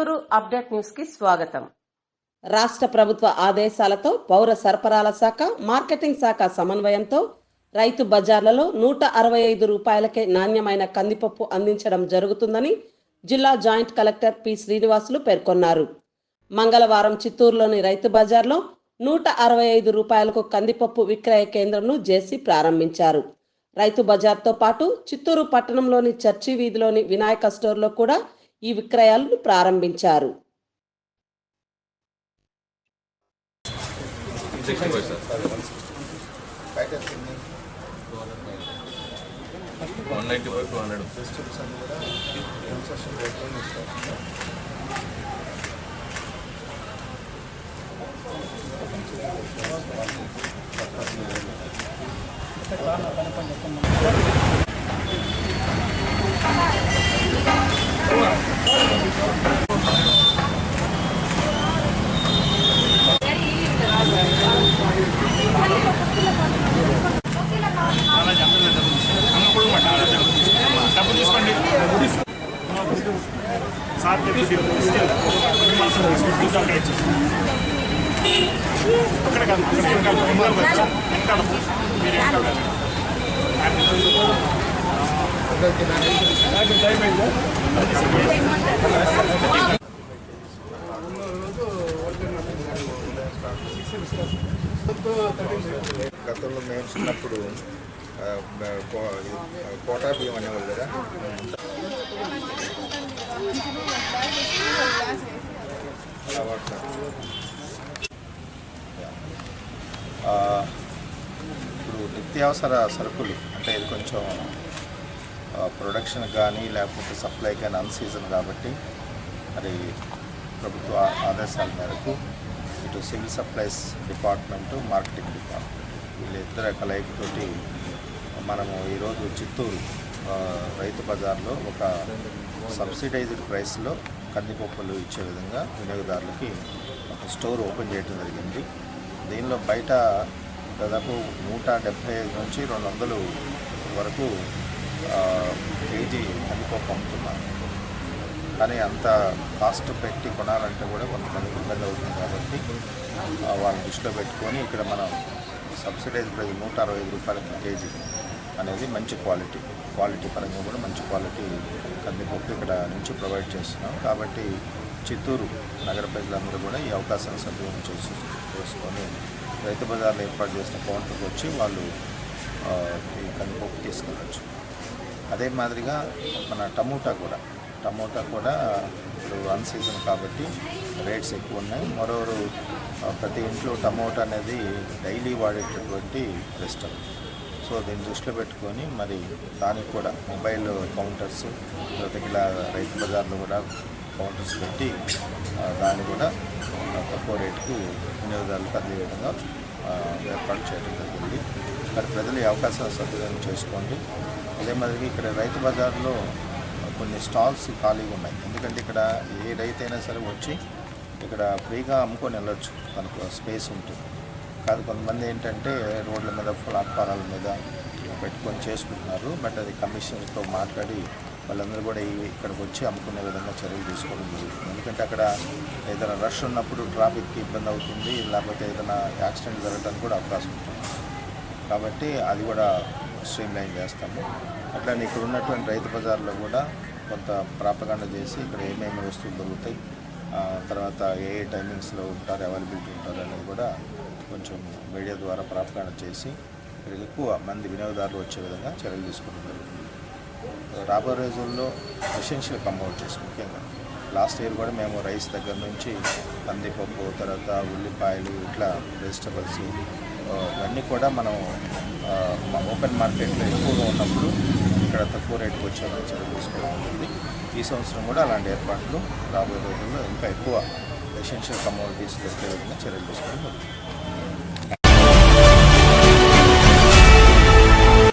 Chittoor update న్యూస్కి స్వాగతం. రాష్ట్ర ప్రభుత్వ ఆదేశాలతో పౌర సరఫరాల శాఖ మార్కెటింగ్ శాఖ సమన్వయంతో రైతు బజార్లలో నూట అరవై ఐదు రూపాయలకే నాణ్యమైన కందిపప్పు అందించడం జరుగుతుందని జిల్లా జాయింట్ కలెక్టర్ పి శ్రీనివాసులు పేర్కొన్నారు. మంగళవారం చిత్తూరులోని రైతు బజార్లో నూట అరవై ఐదు రూపాయలకు కందిపప్పు విక్రయ కేంద్రంను జేసీ ప్రారంభించారు. రైతు బజార్తో పాటు చిత్తూరు పట్టణంలోని చర్చి వీధిలోని వినాయక స్టోర్లో కూడా ఈ విక్రయాలను ప్రారంభించారు. One ninety five two hundred అక్కడ కాదు అక్కడ వెనకాల వెనకాల వచ్చా వెనకాల మీరు వెనకాల వెళ్ళండి. గతంలో మేము చిన్నప్పుడు ఆ, మ- కో- ఇది, ఆ, కోటా బియ్యం అనేవాళ్ళు కదా అలా వాడతారు. ఆ, ఇప్పుడు నిత్యావసర సరుకులు అంటే ఇది కొంచెం ప్రొడక్షన్ కానీ లేకపోతే సప్లై కానీ అన్ సీజన్ కాబట్టి మరి ప్రభుత్వ ఆదేశాల మేరకు ఇటు civil supplies department marketing department వీళ్ళిద్దరు కలయికతోటి మనము ఈరోజు చిత్తూరు రైతు బజార్లో ఒక సబ్సిడైజ్డ్ ప్రైస్లో కందిపప్పులు ఇచ్చే విధంగా వినియోగదారులకి ఒక స్టోర్ ఓపెన్ చేయడం జరిగింది. దీనిలో బయట దాదాపు నూట డెబ్భై ఐదు నుంచి రెండు వందలు వరకు కేజీ కందిపప్పు అమ్ముతున్నారు. కానీ అంత కాస్ట్ పెట్టి కొనాలంటే కూడా కొంతమందికి ఇబ్బంది అవుతుంది కాబట్టి వాళ్ళని దృష్టిలో పెట్టుకొని ఇక్కడ మనం సబ్సిడైజ్ ప్రైజ్ నూట అరవై ఐదు రూపాయలకి కేజీ అనేది మంచి క్వాలిటీ. క్వాలిటీ పరంగా కూడా మంచి క్వాలిటీ కందిపప్పు ఇక్కడ నుంచి ప్రొవైడ్ చేస్తున్నాం. కాబట్టి చిత్తూరు నగర ప్రజలందరూ కూడా ఈ అవకాశాన్ని సద్వినియోగం చేసి చేసుకొని రైతు బజార్లో ఏర్పాటు చేసిన కౌంటర్కి వచ్చి వాళ్ళు ఈ కందిపప్పు తీసుకెళ్ళచ్చు అదే మాదిరిగా మన టమోటా కూడా. టమోటా కూడా ఇప్పుడు అన్ సీజన్ కాబట్టి రేట్స్ ఎక్కువ ఉన్నాయి. మరోరు ప్రతి ఇంట్లో టమోటా అనేది డైలీ వాడేటటువంటి వెజిటబుల్ సో దీన్ని దృష్టిలో పెట్టుకొని మరి దానికి కూడా మొబైల్ కౌంటర్స్ తర్వాత ఇలా రైతు బజార్లో కూడా కౌంటర్స్ పెట్టి దాన్ని కూడా తక్కువ రేటుకు వినియోగదారులకు అందే విధంగా ఏర్పాటు చేయడం జరిగింది. మరి ప్రజలు ఈ అవకాశాలు సద్వినియోగం చేసుకోండి. అదే మాదిరిగా ఇక్కడ రైతు బజార్లో కొన్ని స్టాల్స్ ఖాళీగా ఉన్నాయి. ఎందుకంటే ఇక్కడ ఏ రైతు అయినా సరే వచ్చి ఇక్కడ ఫ్రీగా అమ్ముకొని వెళ్ళొచ్చు. తనకు స్పేస్ ఉంటుంది. కాదు కొంతమంది ఏంటంటే రోడ్ల మీద ప్లాట్ఫారాల మీద పెట్టుకొని చేసుకుంటున్నారు. బట్ అది కమిషన్తో మాట్లాడి వాళ్ళందరూ కూడా ఇక్కడికి వచ్చి అమ్ముకునే విధంగా చర్యలు తీసుకోవడం జరుగుతుంది. ఎందుకంటే అక్కడ ఏదైనా రష్ ఉన్నప్పుడు ట్రాఫిక్కి ఇబ్బంది అవుతుంది లేకపోతే ఏదైనా యాక్సిడెంట్ జరగడానికి కూడా అవకాశం ఉంటుంది. కాబట్టి అది కూడా స్ట్రీమ్ లైన్ చేస్తాము. అట్లానే ఇక్కడ ఉన్నటువంటి రైతు బజార్లో కూడా కొంత ప్రాపగాండ చేసి ఇక్కడ ఏమేమి వస్తువులు దొరుకుతాయి తర్వాత ఏ ఏ టైమింగ్స్లో ఉంటారు అవైలబిలిటీ ఉంటారు అనేది కూడా కొంచెం మీడియా ద్వారా ప్రాపగాండ చేసి ఎక్కువ మంది వినియోగదారులు వచ్చే విధంగా చర్యలు తీసుకోవడం జరుగుతుంది. రాబోయే రోజుల్లో ఎసెన్షియల్ కమోడిటీస్ ముఖ్యంగా. లాస్ట్ ఇయర్ కూడా మేము రైస్ దగ్గర నుంచి కందిపప్పు తర్వాత ఉల్లిపాయలు ఇట్లా వెజిటబుల్స్ ఇవన్నీ కూడా మనం ఓపెన్ మార్కెట్లో ఎక్కువగా ఉన్నప్పుడు ఇక్కడ తక్కువ రేటుకి వచ్చే చర్యలు తీసుకోవడం ఉంటుంది ఈ సంవత్సరం కూడా అలాంటి ఏర్పాట్లు రాబోయే రోజుల్లో ఇంకా ఎక్కువ ఎసెన్షియల్ కమోడిటీస్ దొరికే విధంగా చర్యలు తీసుకోవడం జరుగుతుంది.